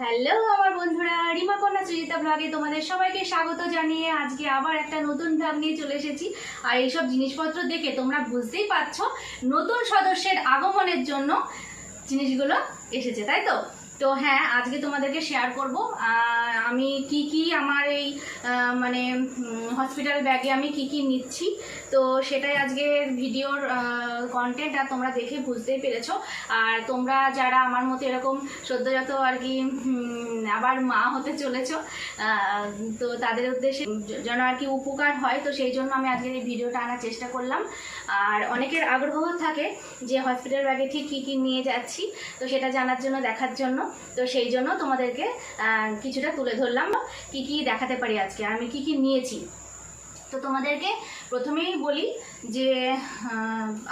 Hello আমার বন্ধুরা, রিমা কন্যা সুজিতা ব্লগে তোমাদের সবাইকে স্বাগত জানিয়ে আজকে আবার একটা নতুন ব্লগ নিয়ে চলে এসেছি। আর এইসব জিনিসপত্র দেখে তোমরা বুঝতেই পারছ নতুন সদস্যের আগমনের জন্য জিনিসগুলো এসেছে, তাই তো? তো হ্যাঁ আজকে তোমাদেরকে শেয়ার করব। আমি কি কি আমার এই মানে হসপিটাল ব্যাগে আমি কি কি নিচ্ছি। তো সেটাই আজকে ভিডিওর কন্টেন্ট আর তোমরা দেখে বুঝতেই পেরেছ। আর তোমরা যারা আমার মতো এরকম সদ্যজাত আর কি আবার মা হতে চলেছ তো তাদের উদ্দেশ্যে যেন আর কি উপকার হয়, তো সেই জন্য আমি আজকের এই ভিডিওটা আনার চেষ্টা করলাম। আর অনেকের আগ্রহ থাকে যে হসপিটাল ব্যাগে ঠিক কী কী নিয়ে যাচ্ছি, তো সেটা জানার জন্য, দেখার জন্য। তো সেই জন্য তোমাদেরকে কিছুটা তুলে ধরলাম। কি কি দেখাতে পারি আজকে? আমি কি কি নিয়েছি? তো তোমাদেরকে প্রথমেই বলি যে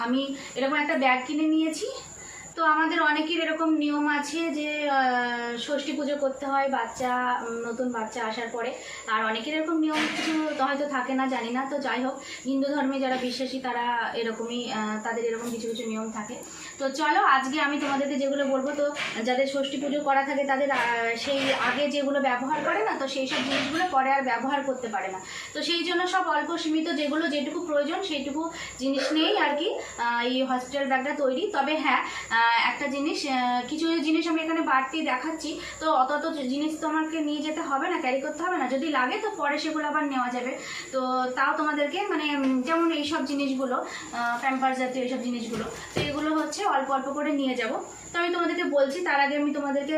আমি এরকম একটা ব্যাগ কিনে নিয়েছি। তো আমাদের অনেকের এরকম নিয়ম আছে যে ষষ্ঠী পুজো করতে হয় বাচ্চা নতুন বাচ্চা আসার পরে। আর অনেকের এরকম নিয়ম কিছু হয়তো থাকে না, জানি না। তো যাই হোক, হিন্দু ধর্মে যারা বিশ্বাসী তারা এরকমই তাদের এরকম কিছু কিছু নিয়ম থাকে। তো চলো, আজকে আমি তোমাদেরকে যেগুলো বলব, তো যাদের ষষ্ঠী পুজো করা থাকে তাদের সেই আগে যেগুলো ব্যবহার করে না, তো সেই সব জিনিসগুলো পরে আর ব্যবহার করতে পারে না। তো সেই জন্য সব অল্প সীমিত যেগুলো যেটুকু প্রয়োজন, সেইটুকু জিনিস নিয়েই আর কি এই হসপিটাল ব্যাগটা তৈরি। তবে হ্যাঁ একটা জিনিস কিছু জিনিস আমি এখানে বাড়তি দেখাচ্ছি। তো অত অত জিনিস তো আমাকে নিয়ে যেতে হবে না ক্যারি করতে হবে না। যদি লাগে তো পরে সেগুলো আবার নেওয়া যাবে। তো তাও তোমাদেরকে মানে যেমন এইসব জিনিসগুলো প্যাম্পার জাতীয় এইসব জিনিসগুলো, তো এগুলো হচ্ছে অল্প অল্প করে নিয়ে যাব। তো আমি তোমাদেরকে বলছি, তার আগে আমি তোমাদেরকে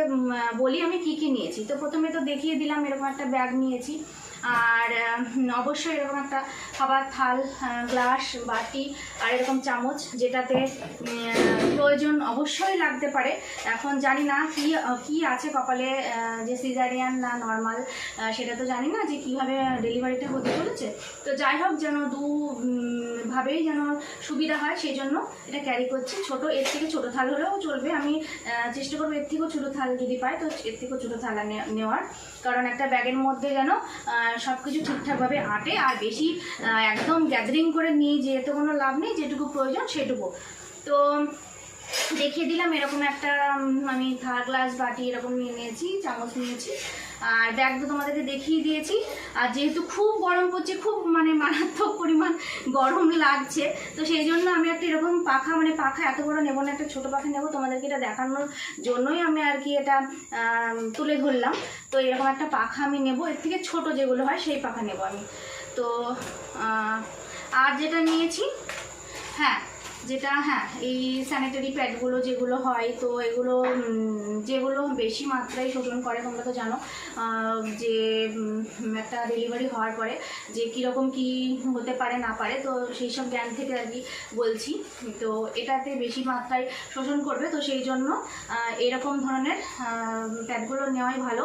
বলি আমি কি কি নিয়েছি। তো প্রথমে তো দেখিয়ে দিলাম, এরকম একটা ব্যাগ নিয়েছি। আর অবশ্যই এরকম একটা খাবার থাল গ্লাস বাটি আর এরকম চামচ যেটাতে প্রয়োজন অবশ্যই লাগতে পারে। এখন জানি না কি কি আছে কপালে যে সিজারিয়ান না নর্মাল সেটা তো জানি না যে কীভাবে ডেলিভারিটা হতে চলেছে। তো যাই হোক যেন দু উম, ভাবেই যেন সুবিধা হয় সেই জন্য এটা ক্যারি করছি। ছোট এর থেকে ছোট থাল হলেও চলবে। আমি চেষ্টা করব এর থেকেও ছোটো থাল যদি পাই তো এর থেকেও ছোটো থালা নেওয়ার। কারণ একটা ব্যাগের মধ্যে যেন সব কিছু ঠিকঠাকভাবে আটে আর বেশি একদম গ্যাদারিং করে নিয়ে যেহেতু কোনো লাভ নেই, যেটুকু প্রয়োজন সেটুকু। তো দেখিয়ে দিলাম, এরকম একটা আমি থার গ্লাস বাটি এরকম নিয়ে নিয়েছি, চামচ নিয়েছি। আর ব্যাগ তো তোমাদেরকে দেখিয়ে দিয়েছি। আর যেহেতু খুব গরম পড়ছে, খুব মানে মারাত্মক পরিমাণ গরম লাগছে, তো সেই জন্য আমি একটা এরকম পাখা মানে পাখা এত বড় নেব না, একটা ছোটো পাখা নেব, তোমাদেরকে এটা দেখানোর জন্যই আমি আর কি এটা তুলে ধরলাম। তো এরকম একটা পাখা আমি নেব, এর থেকে ছোট যেগুলো হয়, সেই পাখা নেব আমি। তো আর যেটা নিয়েছি হ্যাঁ যেটা হ্যাঁ এই স্যানিটারি প্যাডগুলো যেগুলো হয়, তো এগুলো যেগুলো বেশি মাত্রায় শোষণ করে, তোমরা তো জানো যে একটা ডেলিভারি হওয়ার পরে যে কীরকম কি হতে পারে, না পারে, তো সেই সব জ্ঞান থেকে আর কি বলছি। তো এটাতে বেশি মাত্রায় শোষণ করবে, তো সেই জন্য এরকম ধরনের প্যাডগুলো নেওয়াই ভালো।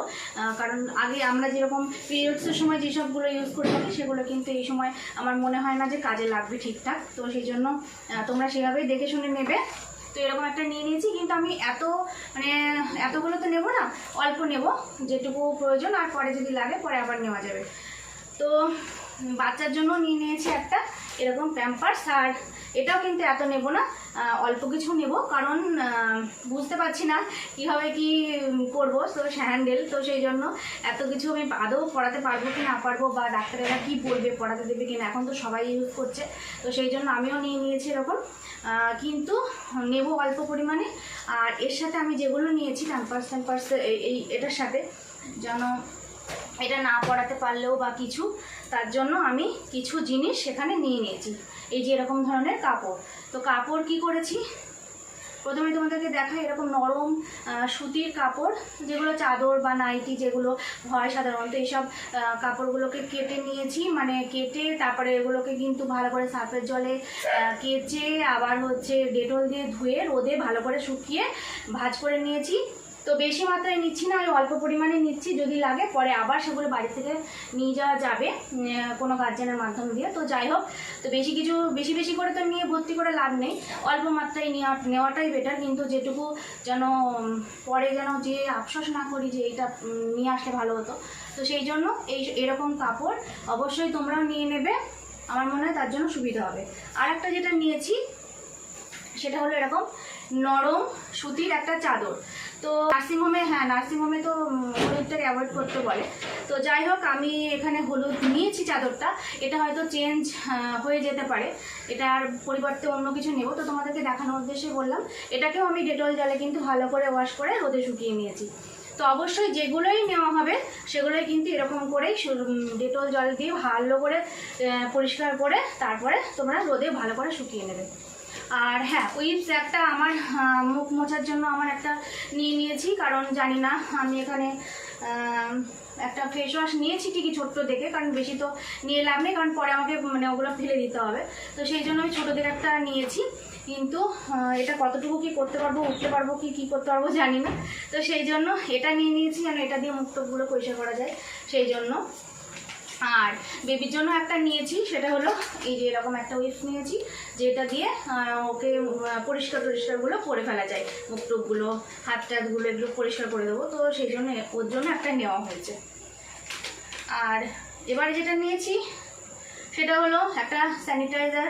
কারণ আগে আমরা যেরকম পিরিয়ডসের সময় যেসবগুলো ইউজ করে থাকি সেগুলো কিন্তু এই সময় আমার মনে হয় না যে কাজে লাগবে ঠিকঠাক। তো সেই জন্য তোমরা সেভাবেই দেখে শুনে নেবে। তো এরকম একটা নিয়ে নিয়েছি, কিন্তু আমি এত মানে এতগুলো তো নেব না, অল্প নেব, যেটুকু প্রয়োজন, আর পরে যদি লাগে, পরে আবার নেওয়া যাবে। তো বাচ্চার জন্য নিয়ে নিয়েছি একটা এরকম প্যাম্পার্স আর এটাও কিন্তু এত নেব না অল্প কিছু নেব, কারণ বুঝতে পারছি না কীভাবে কি করব, তো হ্যান্ডেল তো সেই জন্য এত কিছু আমি আদৌ পড়াতে পারব কি না পারব বা ডাক্তারেরা কি বলবে, পড়াতে দেবে কিনা এখন তো সবাই ইউজ করছে, তো সেই জন্য আমিও নিয়ে নিয়েছি এরকম। কিন্তু নেব অল্প পরিমাণে, আর এর সাথে আমি যেগুলো নিয়েছি প্যাম্পার্স ট্যাম্পার্স এই, এটার সাথে যেন এটা না পড়াতে পারলেও বা কিছু, তার জন্য আমি কিছু জিনিস সেখানে নিয়ে নিয়েছি। এই যে এরকম ধরনের কাপড়। তো কাপড় কি করেছি? প্রথমে তোমাদেরকে দেখাই এরকম নরম সুতির কাপড়, যেগুলো চাদর বা নাইটি যেগুলো হয় সাধারণত এইসব কাপড়গুলোকে কেটে নিয়েছি। মানে কেটে তারপরে এগুলোকে কিন্তু ভালো করে সার্ফের জলে কেচে আবার হচ্ছে ডেটল দিয়ে ধুয়ে রোদে ভালো করে শুকিয়ে ভাজ করে নিয়েছি। তো বেশি মাত্রায় নিচ্ছি না, আমি অল্প পরিমাণে নিচ্ছি, যদি লাগে, পরে আবার সেগুলো বাড়ি থেকে নিয়ে যাওয়া যাবে কোনো গার্জেনের মাধ্যম দিয়ে। তো যাই হোক, তো বেশি কিছু, বেশি বেশি করে তো নিয়ে ভর্তি করে লাভ নেই। অল্প মাত্রায় নেওয়া, নেওয়াটাই বেটার কিন্তু যেটুকু যেন পরে যেন যে আফসোস না করি যে এটা নিয়ে আসলে ভালো হতো। তো সেই জন্য এই, এরকম কাপড় অবশ্যই তোমরাও নিয়ে নেবে, আমার মনে হয় তার জন্য সুবিধা হবে। আর একটা যেটা নিয়েছি সেটা হলো এরকম নরম সুতির একটা চাদর। তো নার্সিংহোমে হ্যাঁ নার্সিংহোমে তো হলুদটাকে অ্যাভয়েড করতে বলে। তো যাই হোক, আমি এখানে হলুদ নিয়েছি চাদরটা। এটা হয়তো চেঞ্জ হয়ে যেতে পারে। এটার পরিবর্তে অন্য কিছু নেব। তো তোমাদেরকে দেখানোর উদ্দেশ্যে বললাম, এটাকেও আমি ডেটল জলে কিন্তু ভালো করে ওয়াশ করে রোদে শুকিয়ে নিয়েছি। তো অবশ্যই যেগুলোই নেওয়া হবে, সেগুলোই কিন্তু এরকম করেই ডেটল জল দিয়ে ভালো করে পরিষ্কার করে তারপরে তোমরা রোদে ভালো করে শুকিয়ে নেবে। আর হ্যাঁ উইপস একটা আমার মুখ মোছার জন্য আমার একটা নিয়ে নিয়েছি, কারণ জানি না, আমি এখানে একটা ফেস ওয়াশ নিয়েছি ঠিকই ছোট্ট দেখে, কারণ বেশি তো নিয়ে লাভ নেই, কারণ পরে আমাকে মানে ওগুলো ফেলে দিতে হবে। তো সেই জন্য আমি ছোটো দেখে একটা নিয়েছি, কিন্তু এটা কতটুকু কি করতে পারব, উঠতে পারব, কি কি করতে পারব জানি না। তো সেই জন্য এটা নিয়ে নিয়েছি, যেন এটা দিয়ে মুক্তগুলো পরিষ্কার করা যায়, সেই জন্য। আর বেবির জন্য একটা নিয়েছি, সেটা হলো এই যে এরকম একটা উইফ নিয়েছি, যেটা দিয়ে ওকে পরিষ্কার টরিষ্কারগুলো করে ফেলা যায়। মুখ টুকগুলো হাত টাতগুলো এগুলো পরিষ্কার করে দেবো, তো সেই জন্য ওর জন্য একটা নেওয়া হয়েছে। আর এবারে যেটা নিয়েছি, সেটা হলো একটা স্যানিটাইজার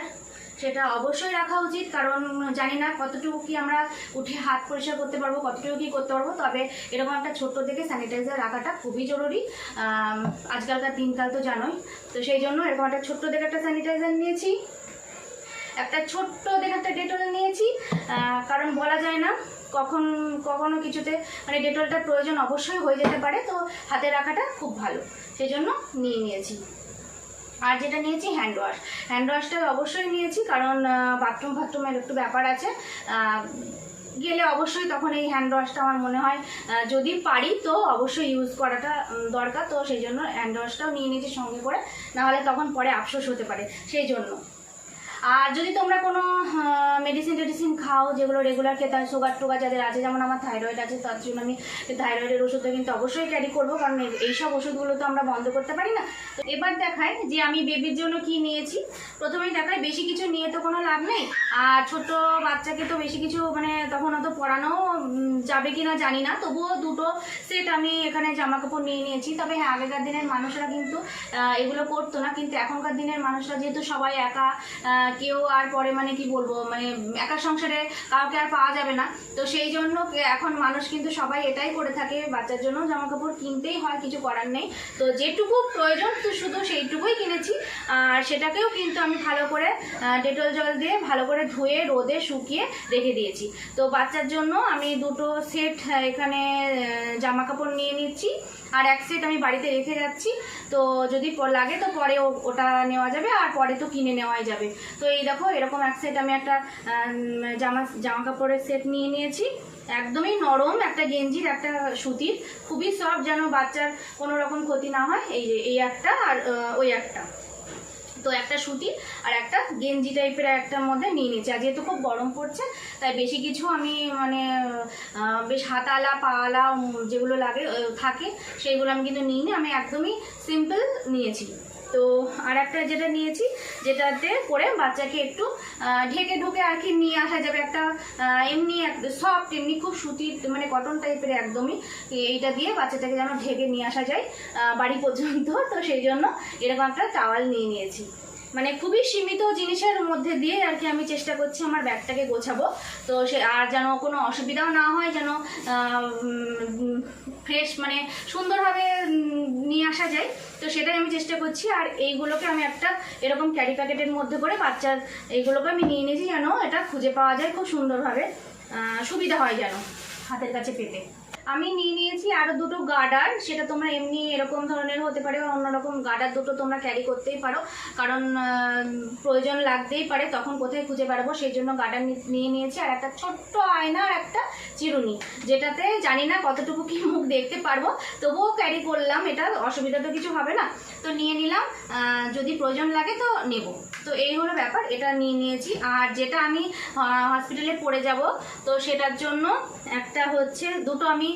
সেটা অবশ্যই রাখা উচিত, কারণ জানি না কতটুকু কি আমরা উঠে হাত পরিষ্কার করতে পারব, কতটুকু কি করতে পারব। তবে এরকম একটা ছোট্ট থেকে স্যানিটাইজার রাখাটা খুবই জরুরি। আজকালকার দিনকাল তো জানোই। তো সেই জন্য এরকম একটা ছোট্ট দেখে একটা স্যানিটাইজার নিয়েছি। একটা ছোট্ট দেখে একটা ডেটল নিয়েছি। কারণ বলা যায় না, কখন, কখনো কিছুতে মানে ডেটলটার প্রয়োজন অবশ্যই হয়ে যেতে পারে। তো হাতে রাখাটা খুব ভালো। সেই জন্য নিয়ে নিয়েছি। আর যেটা নিয়েছি হ্যান্ড ওয়াশ হ্যান্ড ওয়াশটা অবশ্যই নিয়েছি কারণ বাথরুম ফাথরুমের একটু ব্যাপার আছে। গেলে অবশ্যই তখন এই হ্যান্ড ওয়াশটা আমার মনে হয় যদি পারি তো অবশ্যই ইউজ করাটা দরকার। তো সেই জন্য হ্যান্ড ওয়াশটাও নিয়ে নিয়েছি সঙ্গে করে। নাহলে তখন পরে আফসোস হতে পারে। সেই জন্য। আর যদি তোমরা কোনো মেডিসিন টেডিসিন খাও যেগুলো রেগুলার খেতে হয় সুগার টুগার যাদের আছে, যেমন আমার থাইরয়েড আছে, তার জন্য আমি থাইরয়েডের ওষুধটা কিন্তু অবশ্যই ক্যারি করব, কারণ এই- এইসব ওষুধগুলো তো আমরা বন্ধ করতে পারি না। তো এবার দেখায় যে আমি বেবির জন্য কি নিয়েছি। প্রথমেই দেখায় বেশি কিছু নিয়ে তো কোনো লাভ নেই। আর ছোট বাচ্চাকে তো বেশি কিছু মানে তখন অত পড়ানো যাবে কি না জানি না। তবুও দুটো সেট আমি এখানে জামা কাপড় নিয়ে নিয়েছি। তবে হ্যাঁ আগেকার দিনের মানুষরা কিন্তু এগুলো করতো না। কিন্তু এখনকার দিনের মানুষরা যেহেতু সবাই একা কেউ আর পরে মানে কি বলব মানে একা সংসারে কাউকে আর পাওয়া যাবে না। তো সেই জন্য এখন মানুষ কিন্তু সবাই এটাই করে থাকে, বাচ্চার জন্য জামা কাপড় কিনতেই হয়, কিছু করার নেই। তো যেটুকু প্রয়োজন, তো শুধু সেইটুকুই কিনেছি। আর সেটাকেও কিন্তু আমি ভালো করে ডেটল জল দিয়ে ভালো করে ধুয়ে, রোদে শুকিয়ে রেখে দিয়েছি। তো বাচ্চার জন্য আমি দুটো সেট এখানে জামা কাপড় নিয়ে নিচ্ছি। আর এক সেট আমি বাড়িতে রেখে যাচ্ছি। তো যদি লাগে তো পরে ওটা নেওয়া যাবে, আর পরে তো কিনে নেওয়াই যাবে। তো এই দেখো এরকম এক সেট আমি একটা জামা জামা কাপড়ের সেট নিয়ে নিয়েছি। একদমই নরম একটা গেঞ্জির একটা সুতির। খুবই সফট যেন বাচ্চার কোনো রকম ক্ষতি না হয়। এই যে এই একটা আর ওই একটা। তো একটা সুতি আর একটা গেঞ্জি টাইপের একটার মধ্যে নিয়ে নিয়েছি। আর যেহেতু খুব গরম পড়ছে তাই বেশি কিছু আমি মানে বেশ হাতালা উম, যেগুলো লাগে থাকে সেইগুলো আমি কিন্তু নিইনি। আমি একদমই সিম্পল নিয়েছি। তো আর একটা যেটা নিয়েছি, যেটাতে করে বাচ্চাকে একটু ঢেকে ঢুকে আর কি নিয়ে আসা যাবে একটা এমনি সফট এমনি খুব সুতির মানে কটন টাইপের একদমই এইটা দিয়ে বাচ্চাটাকে যেন ঢেকে নিয়ে আসা যায় বাড়ি পর্যন্ত। তো সেই জন্য এরকম একটা টাওয়াল নিয়ে নিয়েছি। মানে খুবই সীমিত জিনিসের মধ্যে দিয়ে আর কি আমি চেষ্টা করছি আমার ব্যাগটাকে গোছাবো। তো সে আর যেন কোনো অসুবিধাও না হয়, যেন ফ্রেশ মানে সুন্দরভাবে নিয়ে আসা যায়। তো সেটাই আমি চেষ্টা করছি। আর এইগুলোকে আমি একটা এরকম ক্যারি প্যাকেটের মধ্যে করে বাচ্চার এইগুলোকে আমি নিয়ে নিয়েছি যেন এটা খুঁজে পাওয়া যায় খুব সুন্দরভাবে। সুবিধা হয় যেন হাতের কাছে পেতে। আমি নিয়ে নিয়েছি আরও দুটো গার্ডার সেটা তোমরা এমনি এরকম ধরনের হতে পারে বা অন্যরকম গার্ডার দুটো তোমরা ক্যারি করতেই পারো। কারণ প্রয়োজন লাগতেই পারে, তখন কোথায় খুঁজে পারব সেই জন্য গার্ডার নিয়ে নিয়েছি। আর একটা ছোট্ট আয়না আর একটা চিরুনি, যেটাতে জানি না কতটুকু কি মুখ দেখতে পারব, তবুও ক্যারি করলাম। এটা অসুবিধা তো কিছু হবে না। তো নিয়ে নিলাম যদি প্রয়োজন লাগে তো নেব। তো এই হলো ব্যাপার, এটা নিয়ে নিয়েছি। আর যেটা আমি হসপিটালে পড়ে যাব, তো সেটার জন্য একটা হচ্ছে, দুটো আমি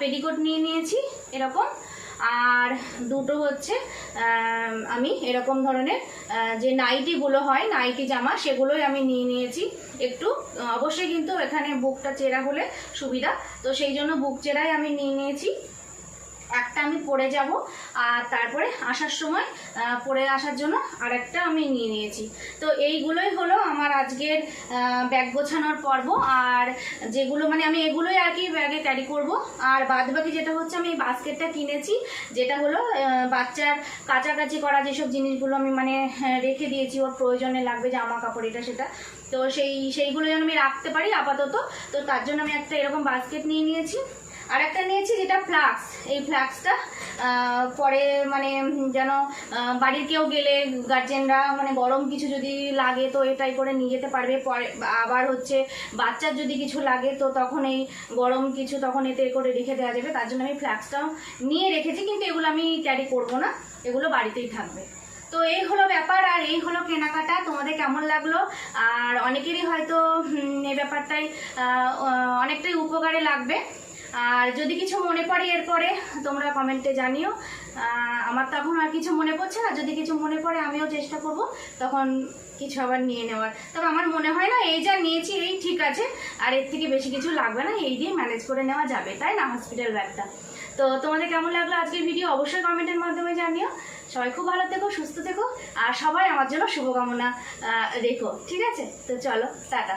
পেডিকোট নিয়ে নিয়েছি, এরকম। আর দুটো হচ্ছে, আমি এরকম ধরনের যে নাইটিগুলো হয়, নাইটি জামা, সেগুলোই আমি নিয়ে নিয়েছি। একটু, অবশ্যই কিন্তু এখানে বুকটা চেরা হলে সুবিধা, তো সেই জন্য বুক চেরাই আমি নিয়ে নিয়েছি। একটা আমি পরে যাব আর তারপরে আসার সময় পরে আসার জন্য আরেকটা আমি নিয়ে নিয়েছি। তো এইগুলোই হলো আমার আজকের ব্যাগ গোছানোর পর্ব আর যেগুলো মানে আমি এগুলোই আর কি ব্যাগে ক্যারি করব। আর বাদ বাকি যেটা হচ্ছে আমি এই বাস্কেটটা কিনেছি যেটা হলো বাচ্চার কাছাকাছি করা যেসব জিনিসগুলো আমি মানে হ্যাঁ, রেখে দিয়েছি ওর প্রয়োজনে লাগবে জামা কাপড় এটা সেটা। তো সেই সেইগুলো যেন আমি রাখতে পারি আপাতত। তো তার জন্য আমি একটা এরকম বাস্কেট নিয়ে নিয়েছি। আর একটা নিয়েছি যেটা ফ্লাক্স। এই ফ্লাক্সটা পরে মানে যেন বাড়ির কেউ গেলে গার্জেনরা মানে গরম কিছু যদি লাগে তো এটাই করে নিয়ে যেতে পারবে। পরে আবার হচ্ছে বাচ্চার যদি কিছু লাগে তো তখন এই গরম কিছু তখন এতে করে রেখে দেওয়া যাবে। তার জন্য আমি ফ্লাক্সটাও নিয়ে রেখেছি, কিন্তু এগুলো আমি ক্যারি করব না। এগুলো বাড়িতেই থাকবে। তো এই হলো ব্যাপার, আর এই হলো কেনাকাটা। তোমাদের কেমন লাগল? আর অনেকেরই হয়তো এই ব্যাপারটাই অনেকটাই উপকারে লাগবে। আর যদি কিছু মনে পড়ে এরপরে, তোমরা কমেন্টে জানিও। আমার তো এখন আর কিছু মনে পড়ছে না। যদি কিছু মনে পড়ে, আমিও চেষ্টা করব তখন কিছু আবার নিয়ে নেওয়ার। তবে আমার মনে হয় না, এই যা নিয়েছি, এই ঠিক আছে। আর এর থেকে বেশি কিছু লাগবে না, এই দিয়ে ম্যানেজ করে নেওয়া যাবে, তাই না হসপিটাল ব্যাগটা তো তোমাদের কেমন লাগল আজকের ভিডিও অবশ্যই কমেন্টের মাধ্যমে জানিও। সবাই খুব ভালো থেকো, সুস্থ থেকো, আর সবাই আমার জন্য শুভকামনা রেখো, ঠিক আছে? তো চলো, টাটা।